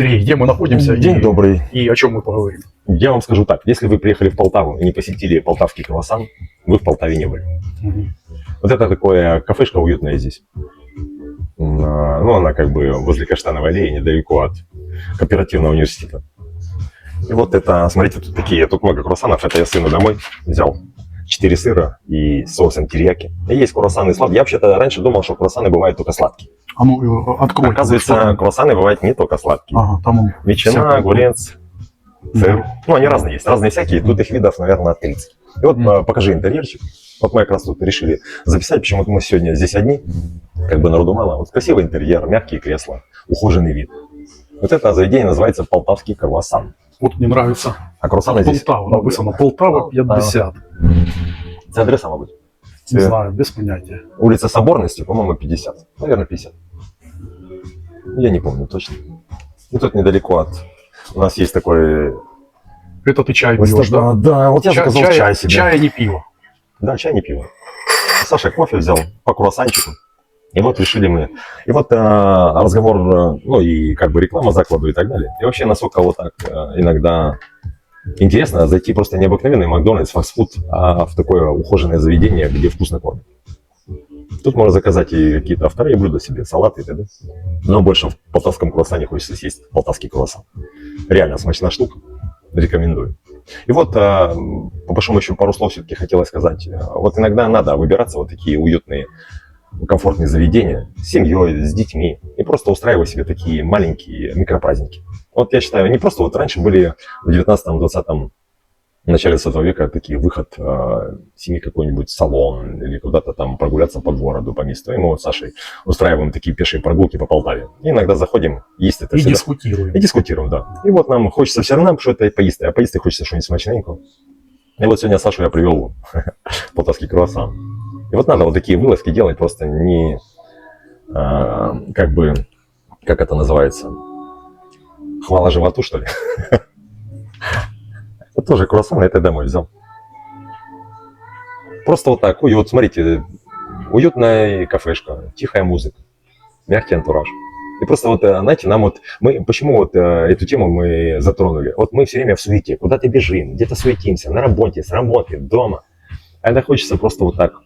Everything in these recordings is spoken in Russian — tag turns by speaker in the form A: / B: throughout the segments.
A: Сергей, где мы находимся
B: День
A: и,
B: добрый.
A: и о чем мы поговорим?
B: Я вам скажу так, если вы приехали в Полтаву и не посетили полтавский круассан, вы в Полтаве не были.
A: Мгм.
B: Вот это такое кафешка уютная здесь. А, Ну, она как бы возле Каштановой аллеи, недалеко от кооперативного университета. И вот это, смотрите, тут такие, тут много круассанов. Это я сыну домой взял. Четыре сыра и соусом терияки. И есть круассаны сладкие. Я вообще-то раньше думал, что круассаны бывают только сладкие.
A: А ну, э, открой.
B: Оказывается, круассаны бывают не только сладкие.
A: Ага, там.
B: Ветчина, огурец, сыр. Ну, они разные есть, разные всякие. Тут их видов, наверное, 30. И вот а, покажи интерьерчик. Вот мы как раз тут решили записать, почему-то мы сегодня здесь одни, как бы народу мало. Вот красивый интерьер, мягкие кресла, ухоженный вид. Вот это заведение называется Полтавский круассан.
A: Вот мне нравится.
B: А круассаны здесь...
A: Полтава. Написано Полтава 50.
B: Это адреса, мабуть.
A: Не знаю, без понятия.
B: Улица Соборности, по-моему, 50. Наверное, 50. Я не помню точно. И тут недалеко от... У нас есть такой...
A: Это ты чай пьешь, да?
B: да, вот я заказал чай, себе.
A: Чая не пиво.
B: Да, чай не пиво. Саша кофе взял по круассанчику. И вот решили мы. И вот а, разговор, а, ну и как бы реклама закладу и так далее. И вообще, насколько вот так а, иногда интересно зайти просто не обыкновенный Макдональдс, фастфуд, а в такое ухоженное заведение, где вкусно кормят. Тут можно заказать и какие-то вторые блюда себе, салаты и т.д. Но больше в полтавском круассане хочется съесть полтавский круассан. Реально смачная штука. Рекомендую. И вот, а, по большому счету, пару слов все-таки хотелось сказать. А, Вот иногда надо выбираться вот такие уютные, комфортные заведения с семьей, с детьми и просто устраивать себе такие маленькие микропраздники. Вот я считаю, не просто вот раньше были в 19-20 в начале 20 века такие выход э, семьи какой-нибудь салон или куда-то там прогуляться по городу, по месту. И мы вот с Сашей устраиваем такие пешие прогулки по Полтаве. И иногда заходим, есть это
A: И
B: всегда-
A: дискутируем.
B: и дискутируем, да. И вот нам хочется все равно что-то поесть, а поесть хочется что-нибудь смачненького. И вот сегодня Сашу я привел полтавский круассан. И вот надо вот такие вылазки делать просто не, а, как бы, как это называется, хвала животу, что ли. Вот тоже круассан, это домой взял. Просто вот так, уют, смотрите, уютная кафешка, тихая музыка, мягкий антураж. И просто вот, э, знаете, нам вот, мы, почему вот э, эту тему мы затронули? Вот мы все время в суете, куда-то бежим, где-то суетимся, на работе, с работы, дома. А это хочется просто вот так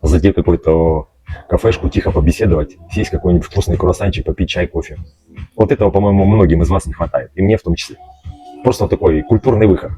B: зайти в какую-то кафешку, тихо побеседовать, съесть какой-нибудь вкусный круассанчик, попить чай, кофе. Вот этого, по-моему, многим из вас не хватает, и мне в том числе. Просто вот такой культурный выход.